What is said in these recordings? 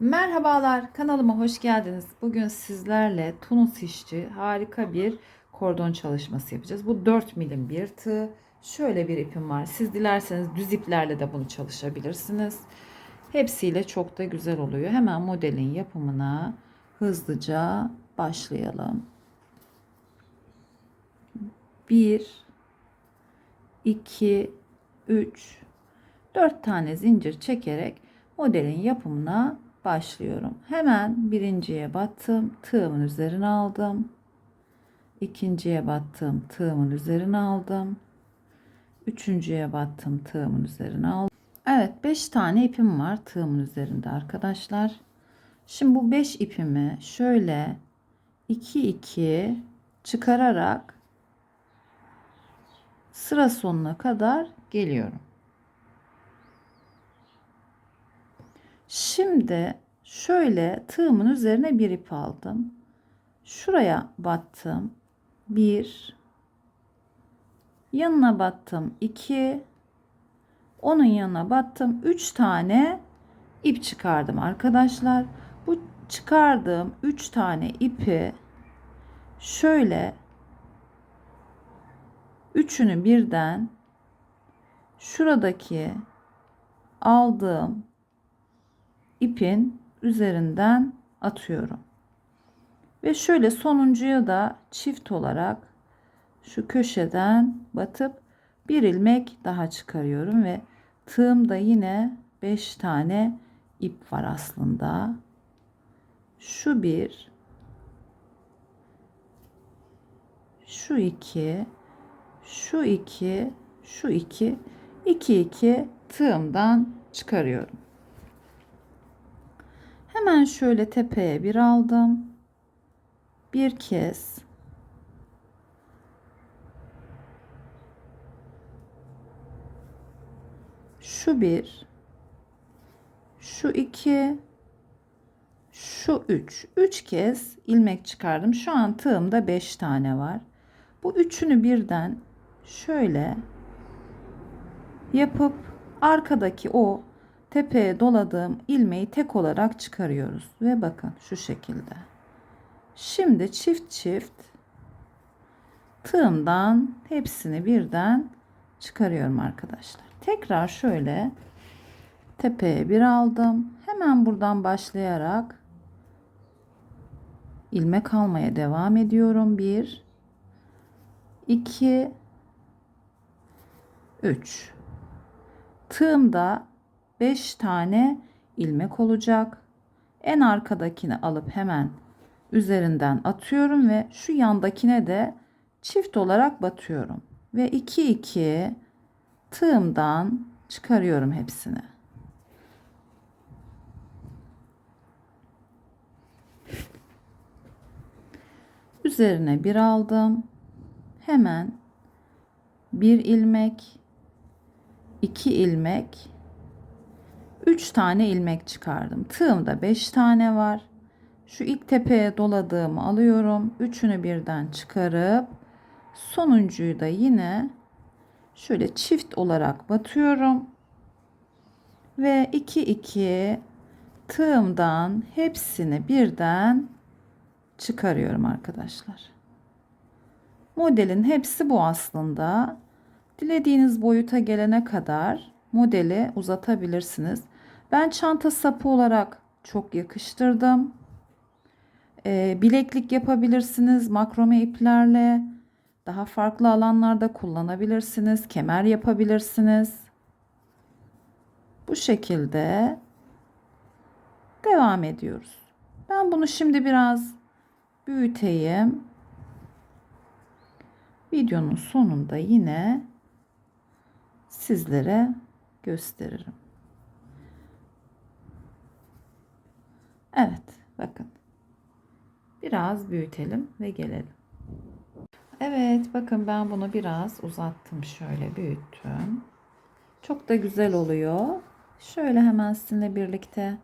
Merhabalar kanalıma hoş geldiniz. Bugün sizlerle Tunus işçi harika bir kordon çalışması yapacağız. Bu 4 milim bir tığ. Şöyle bir ipim var. Siz dilerseniz düz iplerle de bunu çalışabilirsiniz. Hepsiyle çok da güzel oluyor. Hemen modelin yapımına hızlıca başlayalım. 1 2 3 4 tane zincir çekerek modelin yapımına başlıyorum. Hemen birinciye battım, tığımın üzerine aldım. İkinciye battım, tığımın üzerine aldım. Üçüncüye battım, tığımın üzerine aldım. Evet, 5 tane ipim var tığımın üzerinde arkadaşlar. Şimdi bu 5 ipimi şöyle 2 2 çıkararak sıra sonuna kadar geliyorum. Şimdi şöyle tığımın üzerine bir ip aldım. Şuraya battım. Bir. Yanına battım. iki. Onun yanına battım. Üç tane ip çıkardım arkadaşlar. Bu çıkardığım üç tane ipi şöyle üçünü birden şuradaki aldığım ipin üzerinden atıyorum. Ve şöyle sonuncuya da çift olarak şu köşeden batıp bir ilmek daha çıkarıyorum ve tığımda yine 5 tane ip var aslında. Şu bir, şu iki, şu iki, şu iki, iki iki tığımdan çıkarıyorum. Hemen şöyle tepeye bir aldım. Bir kez. Şu bir. Şu iki. Şu üç. Üç kez ilmek çıkardım. Şu an tığımda beş tane var. Bu üçünü birden şöyle yapıp arkadaki o tepeye doladığım ilmeği tek olarak çıkarıyoruz ve bakın şu şekilde. Şimdi çift çift tığımdan hepsini birden çıkarıyorum arkadaşlar. Tekrar şöyle tepeye bir aldım. Hemen buradan başlayarak ilmek almaya devam ediyorum. 1 2 3 tığımda 5 tane ilmek olacak. En arkadakini alıp hemen üzerinden atıyorum ve şu yandakine de çift olarak batıyorum. Ve 2 2 tığımdan çıkarıyorum hepsini. Üzerine bir aldım. Hemen bir ilmek, iki ilmek 3 tane ilmek çıkardım. Tığımda 5 tane var. Şu ilk tepeye doladığımı alıyorum. Üçünü birden çıkarıp sonuncuyu da yine şöyle çift olarak batıyorum. Ve 2 2 tığımdan hepsini birden çıkarıyorum arkadaşlar. Modelin hepsi bu aslında. Dilediğiniz boyuta gelene kadar modeli uzatabilirsiniz. Ben çanta sapı olarak çok yakıştırdım. E, bileklik yapabilirsiniz makrome iplerle. Daha farklı alanlarda kullanabilirsiniz. Kemer yapabilirsiniz. Bu şekilde devam ediyoruz. Ben bunu şimdi biraz büyüteyim. Videonun sonunda yine sizlere gösteririm. Evet, bakın. Biraz büyütelim ve gelelim. Evet, bakın ben bunu biraz uzattım şöyle büyüttüm. Çok da güzel oluyor. Şöyle hemen sizinle birlikte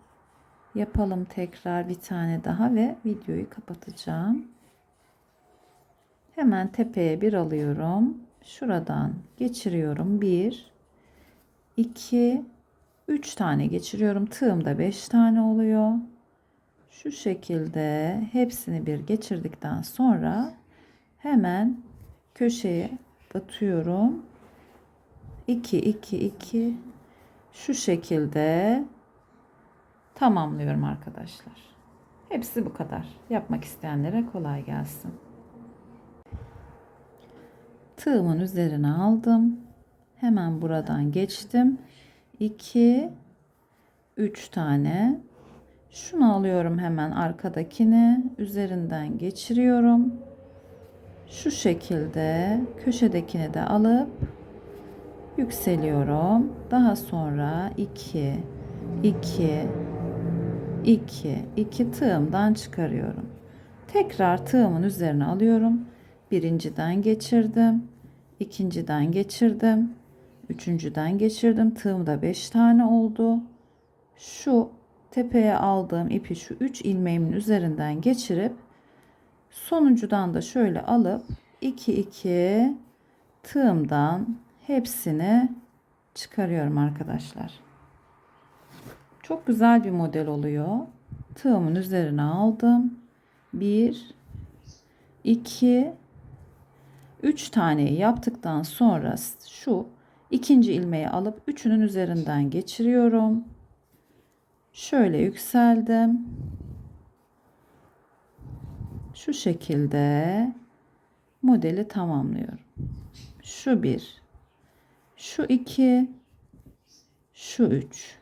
yapalım tekrar bir tane daha ve videoyu kapatacağım. Hemen tepeye bir alıyorum. Şuradan geçiriyorum. Bir, 2 3 tane geçiriyorum. Tığımda 5 tane oluyor. Şu şekilde hepsini bir geçirdikten sonra hemen köşeye batıyorum. 2 2 2 şu şekilde tamamlıyorum arkadaşlar. Hepsi bu kadar. Yapmak isteyenlere kolay gelsin. Tığımın üzerine aldım. Hemen buradan geçtim. 2 3 tane. Şunu alıyorum hemen arkadakini üzerinden geçiriyorum. Şu şekilde köşedekini de alıp yükseliyorum. Daha sonra 2 2 2 2 tığımdan çıkarıyorum. Tekrar tığımın üzerine alıyorum. Birinciden geçirdim. ikinciden geçirdim. Üçüncüden geçirdim. Tığımda 5 tane oldu. Şu tepeye aldığım ipi şu 3 ilmeğimin üzerinden geçirip sonuncudan da şöyle alıp 2 2 tığımdan hepsini çıkarıyorum arkadaşlar. Çok güzel bir model oluyor. Tığımın üzerine aldım. 1 2 3 taneyi yaptıktan sonra şu ikinci ilmeği alıp üçünün üzerinden geçiriyorum. Şöyle yükseldim. Şu şekilde modeli tamamlıyorum. Şu bir, şu iki, şu üç.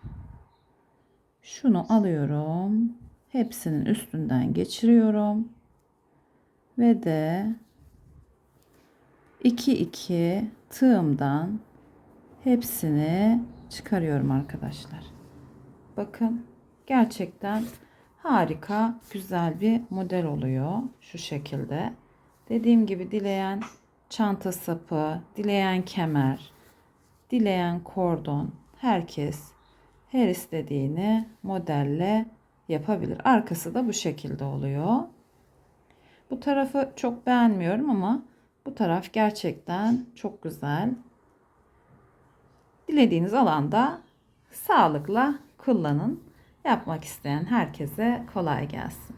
Şunu alıyorum. Hepsinin üstünden geçiriyorum. Ve de 2 2 tığımdan hepsini çıkarıyorum arkadaşlar. Bakın gerçekten harika güzel bir model oluyor şu şekilde. Dediğim gibi dileyen çanta sapı, dileyen kemer, dileyen kordon herkes her istediğini modelle yapabilir. Arkası da bu şekilde oluyor. Bu tarafı çok beğenmiyorum ama bu taraf gerçekten çok güzel. Dilediğiniz alanda sağlıkla kullanın. Yapmak isteyen herkese kolay gelsin.